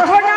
mejor no.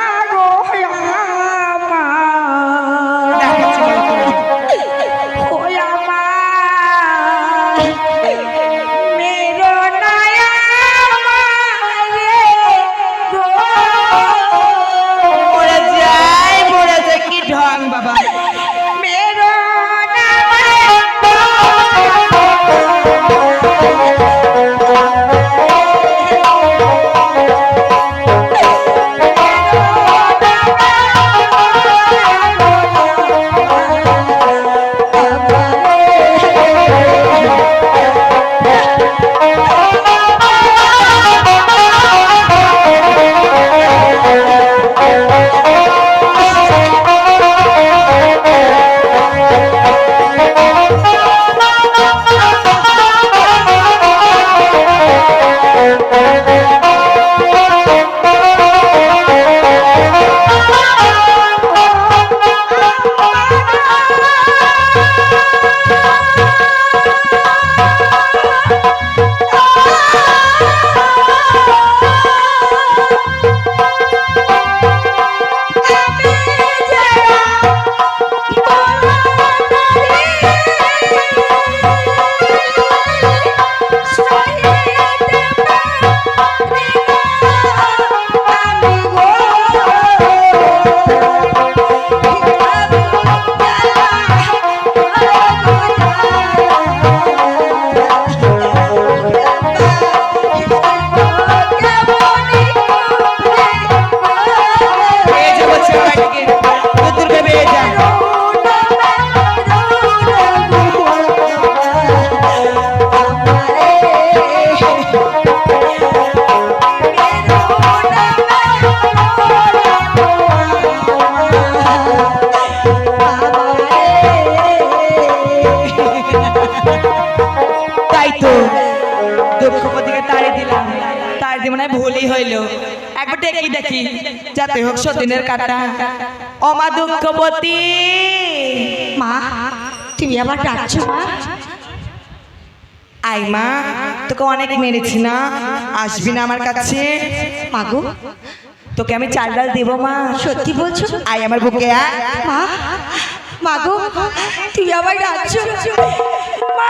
মনে হয় ভুলই হইল। একবার দেখি দেখি যাতে হোক সতীনের কাটা। অমা দুঃখবতী। মা তুমি আবার ডাকছো মা? আই মা তোকে অনেক মেরেছি না আসবি না আমার কাছে। মাগো তোকে আমি চাল ডাল দেবো মা। সত্যি বলছো? আই আমার বুকে। মা মাগো তুমি আবার ডাকছো? মা!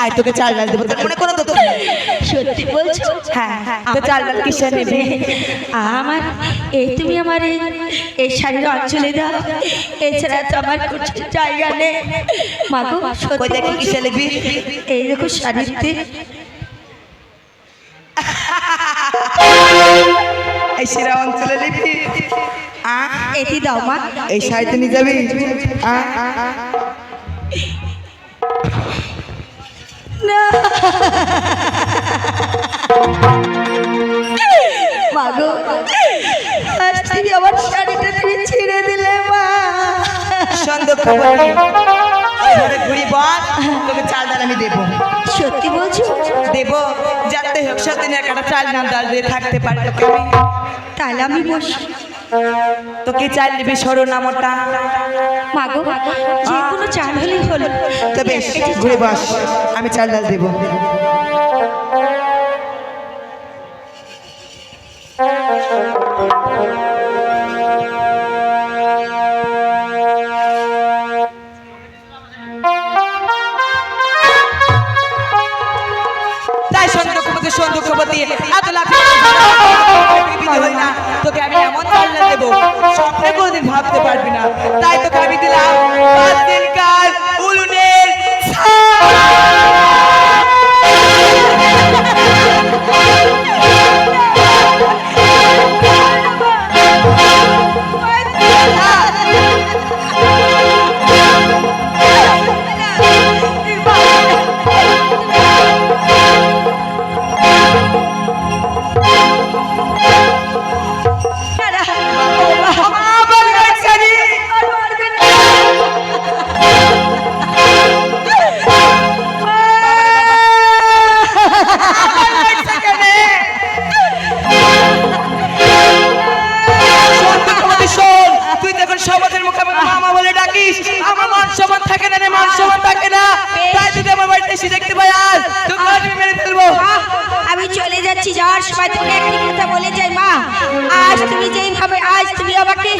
আয় তোকে চাল ডাল দেবো মনে কোনো তো সত্যি বলছো? হ্যাঁ তো চাল ডাল কিসে নেবে? আমার এই তুমি আমার এই শাড়ির অঞ্চলে দাও। এছাড়া তো আমার কিছু জায়গা নেই। মাগো সত্যি দেখি কিসে নিবি এই দেখো শাড়িতে। এই অঞ্চলে এটি দাও মা। এই শাড়িতে নিয়ে যাবি? না মাগো তুমি আমার শাড়িটা তুমি ছিঁড়ে দিলে মা। শোন দুঃখ বলি ওই ঘরে ঘুরি বল তোকে চাল ডাল আমি দেবো। সত্যি বলছো? দেবো যাতে হোক সতীনের কাটা চাল না ডাল দিয়ে থাকতে পারি তোকে আমি। তাহলে আমি বসি। তোকে চাল নিবি সরো না মোটা মাগো যে কোনো চাল হলেই হলো। তো বেশ ঘুরে বস আমি চাল ডাল দেবো। তাই তাই যদি আমার বাড়িতে এসে দেখতে পাই আর তোকে আমি মেরে ফেলব। আমি চলে যাচ্ছি যাওয়ার সময়। তুমি একটি কথা বলে যাই মা। আজ তুমি যেইভাবে আজ তুমি আমাকে